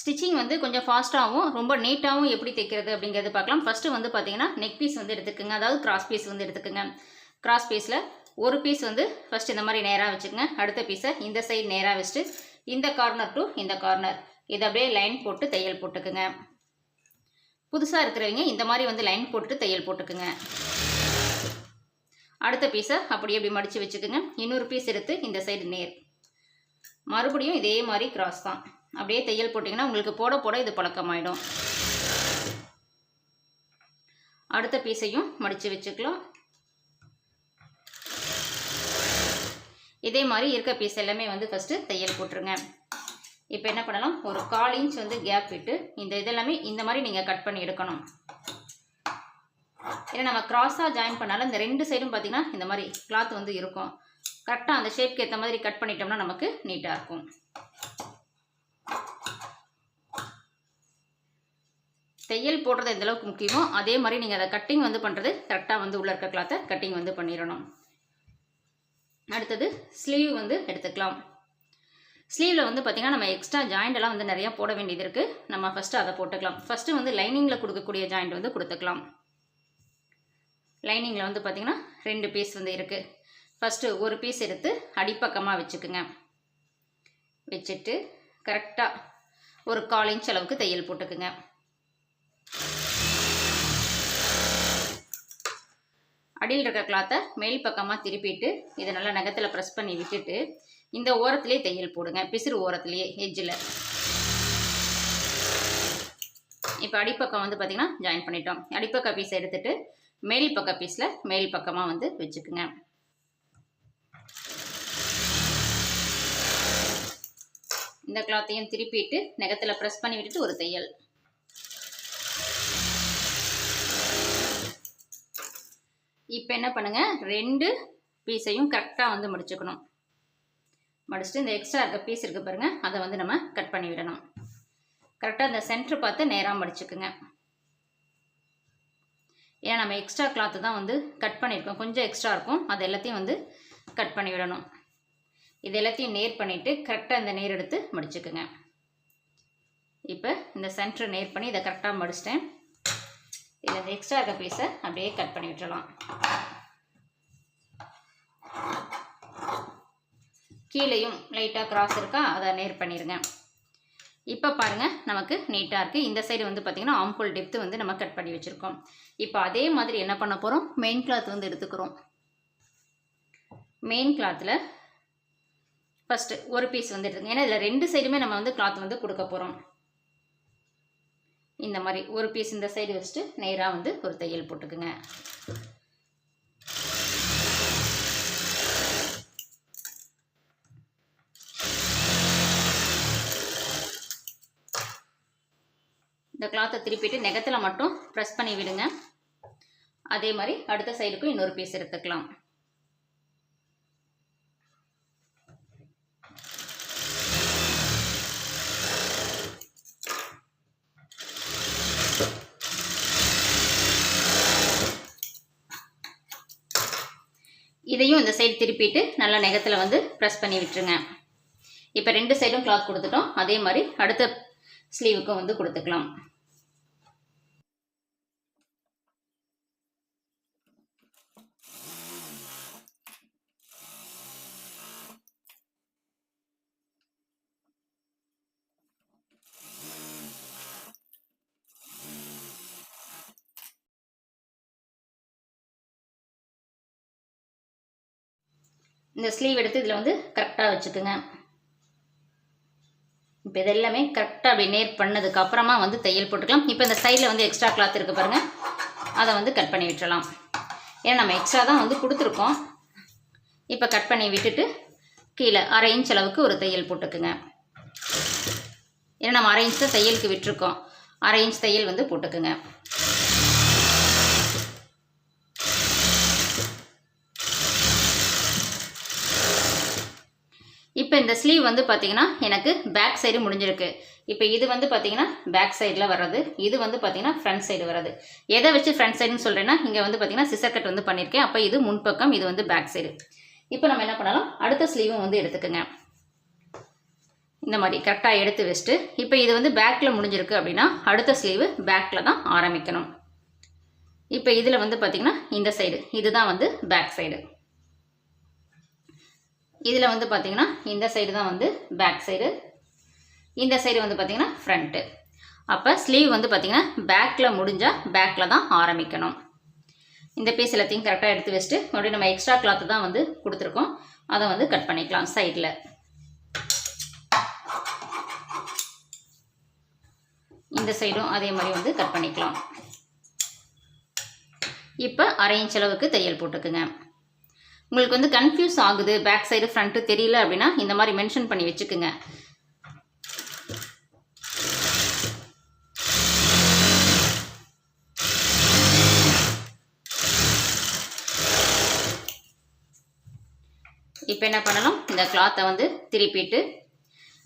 Stitching வந்து கொஞ்சம் ஃபாஸ்ட்டாகவும் ரொம்ப நீட்டாகவும் எப்படி தைக்கிறது அப்படிங்கிறது பார்க்கலாம். ஃபஸ்ட்டு வந்து பார்த்தீங்கன்னா நெக் பீஸ் வந்து எடுத்துக்கோங்க. அதாவது கிராஸ் பீஸ் வந்து எடுத்துக்கோங்க. கிராஸ் பீஸில் ஒரு பீஸ் வந்து ஃபஸ்ட் இந்த மாதிரி நேராக வச்சுக்கோங்க. அடுத்த பீஸை இந்த சைடு நேராக வச்சுட்டு இந்த கார்னர் டு இந்த கார்னர் இதை அப்படியே லைன் போட்டு தையல் போட்டுக்குங்க. புதுசாக இருக்கிறவங்க இந்த மாதிரி வந்து லைன் போட்டு தையல் போட்டுக்குங்க. அடுத்த பீஸை அப்படியே இப்படி மடித்து வச்சுக்கோங்க. இன்னொரு பீஸ் எடுத்து இந்த சைடு நேர். மறுபடியும் இதே மாதிரி கிராஸ் தான். அப்படியே தையல் போட்டிங்கன்னா உங்களுக்கு போட போட இது பழக்கமாயிடும். அடுத்த பீஸையும் மடித்து வச்சுக்கலாம். இதே மாதிரி இருக்க பீஸ் எல்லாமே வந்து ஃபஸ்ட்டு தையல் போட்டுருங்க. இப்போ என்ன பண்ணலாம்? ஒரு கால் இன்ச் வந்து கேப் விட்டு இந்த இதெல்லாமே இந்த மாதிரி நீங்கள் கட் பண்ணி எடுக்கணும். ஏன்னா நம்ம கிராஸாக ஜாயின் பண்ணாலும் இந்த ரெண்டு சைடும் பார்த்தீங்கன்னா இந்த மாதிரி கிளாத் வந்து இருக்கும். கரெக்டாக அந்த ஷேப்க்கு ஏற்ற மாதிரி கட் பண்ணிட்டோம்னா நமக்கு நீட்டாக இருக்கும். தையல் போடுறது எந்த அளவுக்கு முக்கியமோ அதே மாதிரி நீங்கள் அதை கட்டிங் வந்து பண்ணுறது கரெக்டாக வந்து உள்ள இருக்க கிளாத்தை கட்டிங் வந்து பண்ணிடணும். அடுத்தது ஸ்லீவ் வந்து எடுத்துக்கலாம். ஸ்லீவில் வந்து பார்த்திங்கன்னா நம்ம எக்ஸ்ட்ரா ஜாயிண்டெல்லாம் வந்து நிறையா போட வேண்டியது இருக்குது நம்ம ஃபஸ்ட்டு அதை போட்டுக்கலாம். ஃபஸ்ட்டு வந்து லைனிங்கில் கொடுக்கக்கூடிய ஜாயிண்ட் வந்து கொடுத்துக்கலாம். லைனிங்கில் வந்து பார்த்திங்கன்னா ரெண்டு பீஸ் வந்து இருக்குது ஃபஸ்ட்டு ஒரு பீஸ் எடுத்து அடிப்பக்கமாக வச்சுக்குங்க. வச்சுட்டு கரெக்டாக ஒரு கால் இன்ச் அளவுக்கு தையல் போட்டுக்குங்க. அடியில் இருக்க கிளாத்தை மேல் பக்கமாக திருப்பிட்டு இதை நல்லா நகத்தில் ப்ரெஸ் பண்ணி விட்டுட்டு இந்த ஓரத்துலேயே தையல் போடுங்க. பிசிறு ஓரத்துலேயே எஜ்ஜில் இப்போ அடிப்பக்கம் வந்து பார்த்திங்கன்னா ஜாயின் பண்ணிட்டோம். அடிப்பக்க பீஸை எடுத்துகிட்டு மேல் பக்க பீஸில் மேல் பக்கமாக வந்து வச்சுக்குங்க. இந்த கிளாத்தையும் திருப்பிட்டு நகத்தில் ப்ரெஸ் பண்ணி விட்டுட்டு ஒரு தையல். இப்போ என்ன பண்ணுங்கள் ரெண்டு பீஸையும் கரெக்டாக வந்து முடிச்சுக்கணும். முடிச்சுட்டு இந்த எக்ஸ்ட்ரா இருக்க பீஸ் இருக்குது பாருங்கள் அதை வந்து நம்ம கட் பண்ணி விடணும். கரெக்டாக இந்த சென்ட்ரு பார்த்து நேராக முடிச்சுக்குங்க. ஏன்னா நம்ம எக்ஸ்ட்ரா கிளாத்து தான் வந்து கட் பண்ணியிருக்கோம். கொஞ்சம் எக்ஸ்ட்ரா இருக்கும். அது எல்லாத்தையும் வந்து கட் பண்ணி விடணும். இது எல்லாத்தையும் நேர் பண்ணிவிட்டு கரெக்டாக இந்த நேர் எடுத்து முடிச்சுக்குங்க. இப்போ இந்த சென்ட்ரு நேர் பண்ணி இதை கரெக்டாக முடிச்சிட்டேன். இதில் இந்த எக்ஸ்ட்ரா இருக்க பீஸை அப்படியே கட் பண்ணி விட்டுடலாம் கீழேயும் லைட்டாக கிராஸ் இருக்கா அதை நேர் பண்ணிடுங்க இப்போ பாருங்கள் நமக்கு நீட்டாக இருக்குது இந்த சைடு வந்து பார்த்திங்கன்னா ஆம்புல் டெப்த்து வந்து நம்ம கட் பண்ணி வச்சுருக்கோம். இப்போ அதே மாதிரி என்ன பண்ண போகிறோம் மெயின் கிளாத் வந்து எடுத்துக்கிறோம். மெயின் கிளாத்தில் ஃபஸ்ட்டு ஒரு பீஸ் வந்து எடுத்துங்க ஏன்னா இதில் ரெண்டு சைடுமே நம்ம வந்து கிளாத் வந்து கொடுக்க போகிறோம் இந்த மாதிரி ஒரு பீஸ் இந்த சைடு வச்சுட்டு நேராக வந்து ஒரு தையல் போட்டுக்குங்க. இந்த கிளாத்தை திருப்பிட்டு நெகத்தில் மட்டும் ப்ரெஸ் பண்ணி விடுங்க. அதே மாதிரி அடுத்த சைடுக்கும் இன்னொரு பீஸ் எடுத்துக்கலாம். இதையும் இந்த சைடு திருப்பிட்டு நல்லா நெகத்தில் வந்து ப்ரெஸ் பண்ணி விட்டுருங்க. இப்போ ரெண்டு சைடும் கிளாத் கொடுத்துட்டோம். அதே மாதிரி அடுத்த ஸ்லீவுக்கும் வந்து கொடுத்துக்கலாம். இந்த ஸ்லீவ் எடுத்து இதில் வந்து கரெக்டாக வச்சுக்குங்க. இப்போ இது எல்லாமே கரெக்டாக அப்படி நேர் பண்ணதுக்கு அப்புறமா வந்து தையல் போட்டுக்கலாம். இப்போ இந்த சைடில் வந்து எக்ஸ்ட்ரா கிளாத் இருக்குது பாருங்கள் அதை வந்து கட் பண்ணி விட்டுறலாம். ஏன்னா நம்ம எக்ஸ்ட்ரா தான் வந்து கொடுத்துருக்கோம். இப்போ கட் பண்ணி விட்டுட்டு கீழே அரை இன்ச் அளவுக்கு ஒரு தையல் போட்டுக்குங்க. ஏன்னா நம்ம அரை இன்ச் தான் தையலுக்கு விட்டுருக்கோம். அரை இன்ச் தையல் வந்து போட்டுக்குங்க இப்போ இந்த ஸ்லீவ் வந்து பார்த்தீங்கன்னா எனக்கு பேக் சைடு முடிஞ்சிருக்கு. இப்போ இது வந்து பார்த்தீங்கன்னா பேக் சைடில் வர்றது. இது வந்து பார்த்தீங்கன்னா ஃப்ரண்ட் சைடு வர்றது. எதை வச்சு ஃப்ரண்ட் சைடுன்னு சொல்கிறேன்னா இங்கே வந்து பார்த்தீங்கன்னா சிசர் கட் வந்து பண்ணியிருக்கேன் அப்போ இது முன்பக்கம் இது வந்து பேக் சைடு இப்போ நம்ம என்ன பண்ணலாம்? அடுத்த ஸ்லீவும் வந்து எடுத்துக்கோங்க. இந்த மாதிரி கரெக்டாக எடுத்து வச்சுட்டு இப்போ இது வந்து பேக்கில் முடிஞ்சிருக்கு அப்படின்னா அடுத்த ஸ்லீவு பேக்கில் தான் ஆரம்பிக்கணும். இப்போ இதில் வந்து பார்த்திங்கன்னா இந்த சைடு இதுதான் வந்து பேக் சைடு இதில் வந்து பார்த்திங்கன்னா இந்த சைடு தான் வந்து பேக் சைடு இந்த சைடு வந்து பார்த்திங்கன்னா ஃப்ரண்ட்டு அப்போ ஸ்லீவ் வந்து பார்த்திங்கன்னா பேக்கில் முடிஞ்சால் பேக்கில் தான் ஆரம்பிக்கணும். இந்த பீஸ் எல்லாத்தையும் கரெக்டாக எடுத்து வச்சுட்டு மறுபடியும் நம்ம எக்ஸ்ட்ரா கிளாத்து தான் வந்து கொடுத்துருக்கோம். அதை வந்து கட் பண்ணிக்கலாம் சைடில் இந்த சைடும் அதே மாதிரி வந்து கட் பண்ணிக்கலாம். இப்போ அரை இன்ச் அளவுக்கு தையல் போட்டுக்குங்க. உங்களுக்கு வந்து கன்ஃபியூஸ் ஆகுது பேக் சைடு ஃப்ரண்ட்டு தெரியல அப்படின்னா இந்த மாதிரி மென்ஷன் பண்ணி வச்சுக்குங்க. இப்போ என்ன பண்ணணும்? இந்த கிளாத்தை வந்து திருப்பிட்டு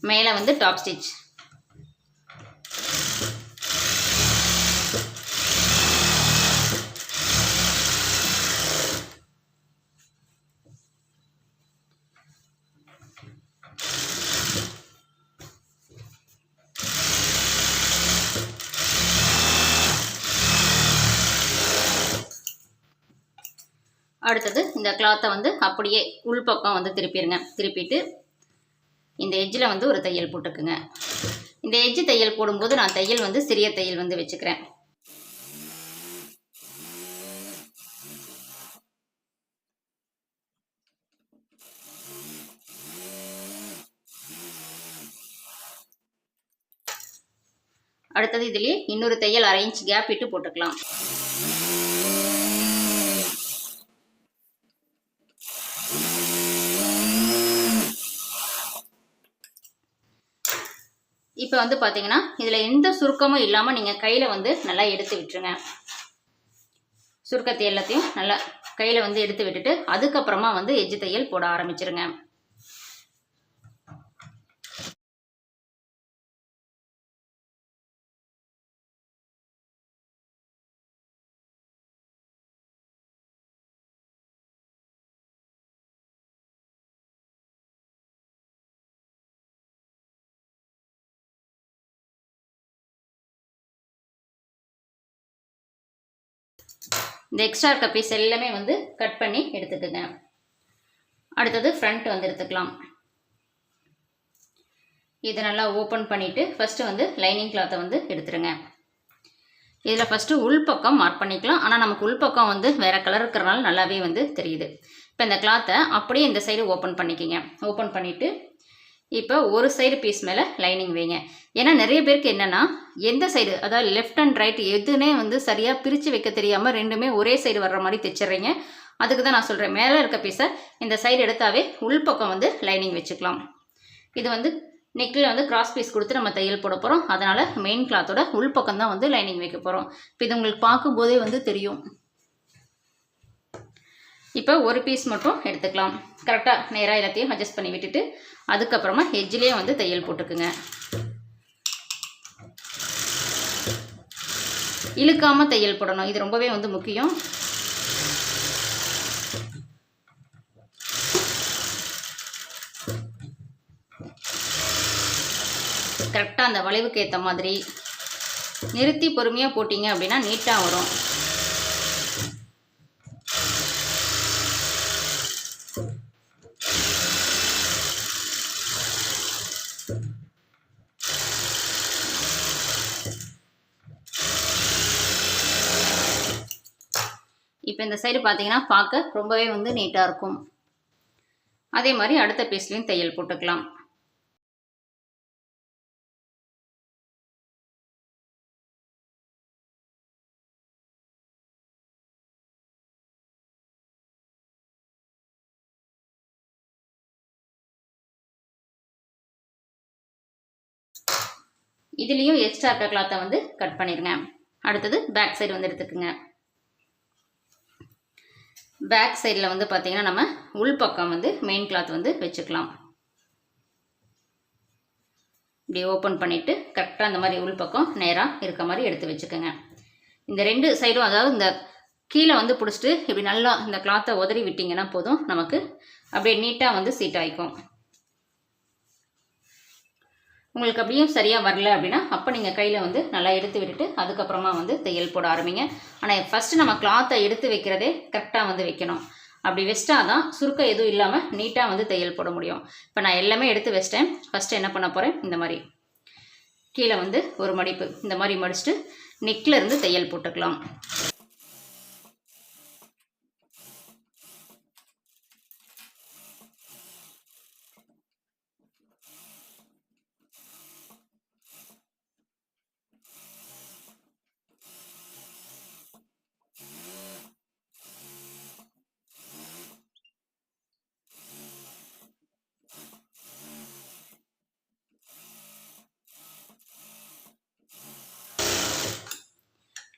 மேலே வந்து டாப் ஸ்டிச் அடுத்தது இந்த கிளாத்தை வந்து அப்படியே உள்பக்கம் வந்து திருப்பிடுங்க திருப்பிட்டு இந்த எஜ்ஜில் வந்து ஒரு தையல் போட்டுக்குங்க. இந்த எஜ்ஜு தையல் போடும்போது நான் தையல் வந்து சிறிய தையல் வந்து வச்சுக்கிறேன். அடுத்தது இதுலேயே இன்னொரு தையல் அரை இன்ச் கேப் விட்டு போட்டுக்கலாம். வந்து பார்த்தீங்கன்னா இதில் எந்த சுருக்கமும் இல்லாமல் நீங்கள் கையில் வந்து நல்லா எடுத்து விட்டுருங்க. சுருக்கத்தை எல்லாத்தையும் நல்லா கையில் வந்து எடுத்து விட்டுட்டு அதுக்கப்புறமா வந்து எஜ்ஜு தையல் போட ஆரம்பிச்சிருங்க. இந்த எக்ஸ்ட்ரா இருக்க பீஸ் எல்லாமே வந்து கட் பண்ணி எடுத்துக்கோங்க. அடுத்தது ஃப்ரண்ட் வந்து எடுத்துக்கலாம். இதை நல்லா ஓப்பன் பண்ணிவிட்டு ஃபஸ்ட்டு வந்து லைனிங் கிளாத்தை வந்து எடுத்துருங்க. இதில் ஃபஸ்ட்டு உள்பக்கம் மார்க் பண்ணிக்கலாம். ஆனால் நமக்கு உள்பக்கம் வந்து வேறு கலர் இருக்கிறனால நல்லாவே வந்து தெரியுது. இப்போ இந்த கிளாத்தை அப்படியே இந்த சைடு ஓப்பன் பண்ணிக்கிங்க. ஓப்பன் பண்ணிவிட்டு இப்போ ஒரு சைடு பீஸ் மேலே லைனிங் வைங்க. ஏன்னா நிறைய பேருக்கு என்னென்னா எந்த சைடு அதாவது லெஃப்ட் அண்ட் ரைட் எதுனே வந்து சரியாக பிரித்து வைக்க தெரியாமல் ரெண்டுமே ஒரே சைடு வர்ற மாதிரி தைச்சிட்றீங்க. அதுக்கு தான் நான் சொல்கிறேன் மேலே இருக்க பீஸை இந்த சைடு எடுத்தாவே உள்பக்கம் வந்து லைனிங் வச்சுக்கலாம். இது வந்து நெக்கில் வந்து கிராஸ் பீஸ் கொடுத்து நம்ம தையல் போட போகிறோம் அதனால் மெயின் கிளாத்தோட உள்பக்கம் தான் வந்து லைனிங் வைக்க போகிறோம் இப்போ இது உங்களுக்கு பார்க்கும்போதே வந்து தெரியும். இப்போ ஒரு பீஸ் மட்டும் எடுத்துக்கலாம். கரெக்டாக நேராக எல்லாத்தையும் அட்ஜஸ்ட் பண்ணி விட்டுட்டு அதுக்கப்புறமா ஹெஜ்ஜிலே வந்து தையல் போட்டுக்குங்க. இழுக்காமல் தையல் போடணும். இது ரொம்பவே வந்து முக்கியம். கரெக்டாக அந்த வளைவுக்கு ஏற்ற மாதிரி நிறுத்தி பொறுமையாக போட்டிங்க அப்படின்னா நீட்டாக வரும் இப்போ இந்த சைடு பார்த்தீங்கன்னா பார்க்க ரொம்பவே வந்து நீட்டாக இருக்கும். அதே மாதிரி அடுத்த பீஸ்லேயும் தையல் போட்டுக்கலாம். இதுலேயும் எக்ஸ்ட்ரா இருக்க கிளாத்தை வந்து கட் பண்ணிடுங்க அடுத்தது பேக் சைடு வந்து எடுத்துக்கோங்க. பேக் சைடில் வந்து பார்த்திங்கன்னா நம்ம உள்பக்கம் வந்து மெயின் கிளாத் வந்து வச்சுக்கலாம். இப்படி ஓப்பன் பண்ணிவிட்டு கரெக்டாக அந்த மாதிரி உள்பக்கம் நேராக இருக்க மாதிரி எடுத்து வச்சுக்கோங்க. இந்த ரெண்டு சைடும் அதாவது இந்த கீழே வந்து பிடிச்சிட்டு இப்படி நல்லா இந்த கிளாத்தை உதறி விட்டிங்கன்னா போதும் நமக்கு அப்படியே நீட்டாக வந்து சீட் ஆகிக்கும் உங்களுக்கு அப்படியும் சரியாக வரல அப்படின்னா அப்போ நீங்கள் கையில் வந்து நல்லா எடுத்து விட்டுட்டு அதுக்கப்புறமா வந்து தையல் போட ஆரம்பிங்க. ஆனால் ஃபஸ்ட்டு நம்ம கிளாத்தை எடுத்து வைக்கிறதே கரெக்டாக வந்து வைக்கணும். அப்படி வச்சிட்டா தான் சுருக்கம் எதுவும் இல்லாமல் நீட்டாக வந்து தையல் போட முடியும். இப்போ நான் எல்லாமே எடுத்து வச்சிட்டேன். ஃபஸ்ட்டு என்ன பண்ண போகிறேன் இந்த மாதிரி. கீழே வந்து ஒரு மடிப்பு. இந்த மாதிரி மடிச்சுட்டு நெக்கில் இருந்து தையல் போட்டுக்கலாம்.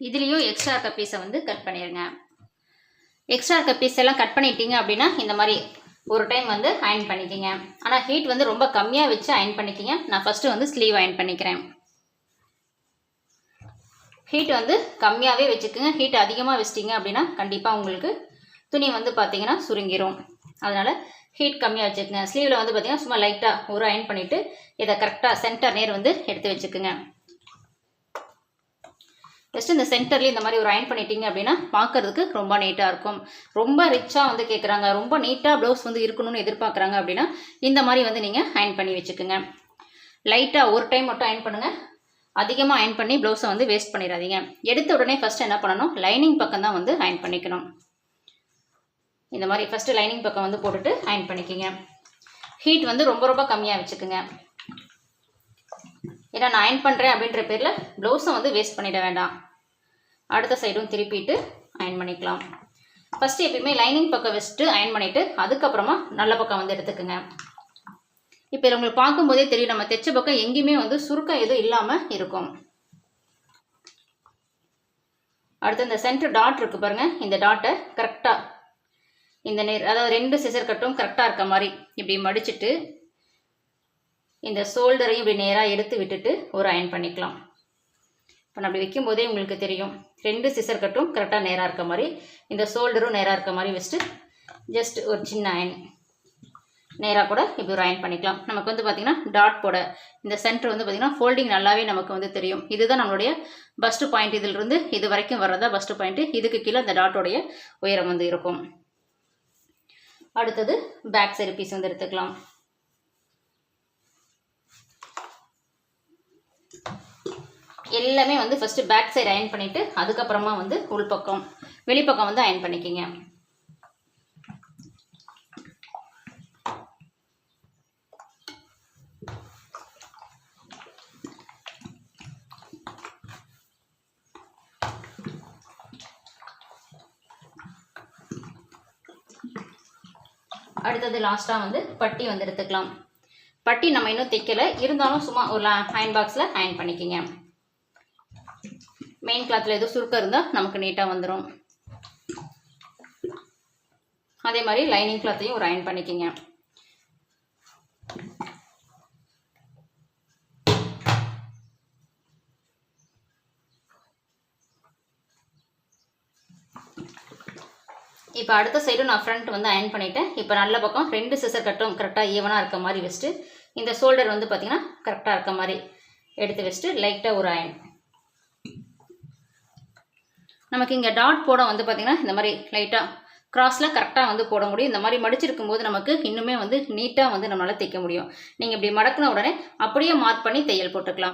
இதுலேயும் எக்ஸ்ட்ரா இருக்க பீஸை வந்து கட் பண்ணிடுங்க எக்ஸ்ட்ரா இருக்க பீஸ் எல்லாம் கட் பண்ணிட்டீங்க அப்படின்னா இந்த மாதிரி ஒரு டைம் வந்து அயன் பண்ணிக்கிங்க. ஆனால் ஹீட் வந்து ரொம்ப கம்மியாக வச்சு அயன் பண்ணிக்கிங்க. நான் ஃபஸ்ட்டு வந்து ஸ்லீவ் அயன் பண்ணிக்கிறேன். ஹீட் வந்து கம்மியாகவே வச்சுக்கோங்க. ஹீட் அதிகமாக வச்சிட்டிங்க அப்படின்னா கண்டிப்பாக உங்களுக்கு துணி வந்து பார்த்தீங்கன்னா சுருங்கிரும். அதனால் ஹீட் கம்மியாக வச்சுக்கோங்க. ஸ்லீவில் வந்து பார்த்தீங்கன்னா சும்மா லைட்டாக ஒரு அயன் பண்ணிவிட்டு இதை கரெக்டாக சென்டர் நேர் வந்து எடுத்து வச்சுக்கோங்க. ஜஸ்ட் இந்த சென்டர்லேயே இந்த மாதிரி ஒரு அயன் பண்ணிட்டீங்க அப்படின்னா பார்க்கறதுக்கு ரொம்ப நீட்டாக இருக்கும். ரொம்ப ரிச்சாக வந்து கேட்குறாங்க ரொம்ப நீட்டாக ப்ளவுஸ் வந்து இருக்கணும்னு எதிர்பார்க்குறாங்க அப்படின்னா இந்த மாதிரி வந்து நீங்கள் அயன் பண்ணி வச்சுக்கோங்க. லைட்டாக ஒரு டைம் மட்டும் அயன் பண்ணுங்கள் அதிகமாக அயன் பண்ணி ப்ளவுஸை வந்து வேஸ்ட் பண்ணிடாதீங்க. எடுத்த உடனே ஃபஸ்ட்டு என்ன பண்ணணும்? லைனிங் பக்கம் தான் வந்து அயன் பண்ணிக்கணும். இந்த மாதிரி ஃபஸ்ட்டு லைனிங் பக்கம் வந்து போட்டுட்டு அயன் பண்ணிக்கிங்க. ஹீட் வந்து ரொம்ப ரொம்ப கம்மியாக வச்சுக்கோங்க. ஏன்னா நான் அயன் பண்ணுறேன் அப்படின்ற பேரில் ப்ளவுஸை வந்து வேஸ்ட் பண்ணிட வேண்டாம். அடுத்த சைடும் திருப்பிட்டு அயன் பண்ணிக்கலாம். ஃபஸ்ட்டு எப்பயுமே லைனிங் பக்கம் வச்சுட்டு அயன் பண்ணிவிட்டு அதுக்கப்புறமா நல்ல பக்கம் வந்து எடுத்துக்கோங்க. இப்போ உங்களுக்கு பார்க்கும்போதே தெரியும் நம்ம தைச்ச பக்கம் எங்கேயுமே வந்து சுருக்கம் எதுவும் இல்லாமல் இருக்கும். அடுத்து இந்த சென்டர் டாட் இருக்குது பாருங்கள் இந்த டாட்டை கரெக்டாக இந்த நேர் அதாவது ரெண்டு சிசர் கட்டும் கரெக்டாக இருக்க மாதிரி இப்படி மடிச்சுட்டு இந்த ஷோல்டரையும் இப்படி நேராக எடுத்து விட்டுட்டு ஒரு அயன் பண்ணிக்கலாம். இப்போ நான் அப்படி வைக்கும் போதே உங்களுக்கு தெரியும். ரெண்டு சிசர் கட்டும் கரெக்டாக நேராக இருக்க மாதிரி இந்த ஷோல்டரும் நேராக இருக்க மாதிரி வச்சுட்டு ஜஸ்ட் ஒரு சின்ன அயன் நேராக கூட இப்படி ஒரு அயன் பண்ணிக்கலாம். நமக்கு வந்து பார்த்திங்கன்னா டாட் போட இந்த சென்டர் வந்து பார்த்திங்கன்னா ஃபோல்டிங் நல்லாவே நமக்கு வந்து தெரியும். இதுதான் நம்மளுடைய பஸ்ட்டு பாயிண்ட் இதிலிருந்து இது வரைக்கும் வர்றதா ஃபஸ்ட்டு பாயிண்ட்டு இதுக்கு கீழே அந்த டாட்டோடைய உயரம் வந்து இருக்கும். அடுத்தது பேக் சைடு பீஸ் வந்து எடுத்துக்கலாம். எல்லாமே வந்து ஃபஸ்ட்டு பேக் சைடு அயன் பண்ணிவிட்டு அதுக்கப்புறமா வந்து உள்பக்கம் வெளிப்பக்கம் வந்து அயன் பண்ணிக்கிங்க. அடுத்தது லாஸ்ட்டாக வந்து பட்டி வந்து எடுத்துக்கலாம். பட்டி நம்ம இன்னும் தைக்கலை. இருந்தாலும் சும்மா ஒரு அயன் பாக்ஸில் அயன் பண்ணிக்கிங்க. மெயின் கிளாத்தில் எதுவும் சுருக்கம் இருந்தால் நமக்கு நீட்டாக வந்துடும் அதே மாதிரி லைனிங் கிளாத்தையும் ஒரு அயன் பண்ணிக்கிங்க. இப்போ அடுத்த சைடும் நான் ஃப்ரண்ட் வந்து அயன் பண்ணிவிட்டேன் இப்போ நல்ல பக்கம் ரெண்டு சிசர் கட்டும் கரெக்டாக ஈவனாக இருக்க மாதிரி வச்சுட்டு இந்த ஷோல்டர் வந்து பார்த்திங்கன்னா கரெக்டாக இருக்க மாதிரி எடுத்து வச்சுட்டு லைட்டாக ஒரு அயன் நமக்கு இங்கே டாட் போட வந்து பார்த்திங்கன்னா இந்த மாதிரி லைட்டாக கிராஸில் கரெக்டாக வந்து போட முடியும். இந்த மாதிரி மடிச்சிருக்கும் போது நமக்கு இன்னுமே வந்து நீட்டாக வந்து நம்மளால் தைக்க முடியும். நீங்கள் இப்படி மடக்கின உடனே அப்படியே மார்க் பண்ணி தையல் போட்டுக்கலாம்.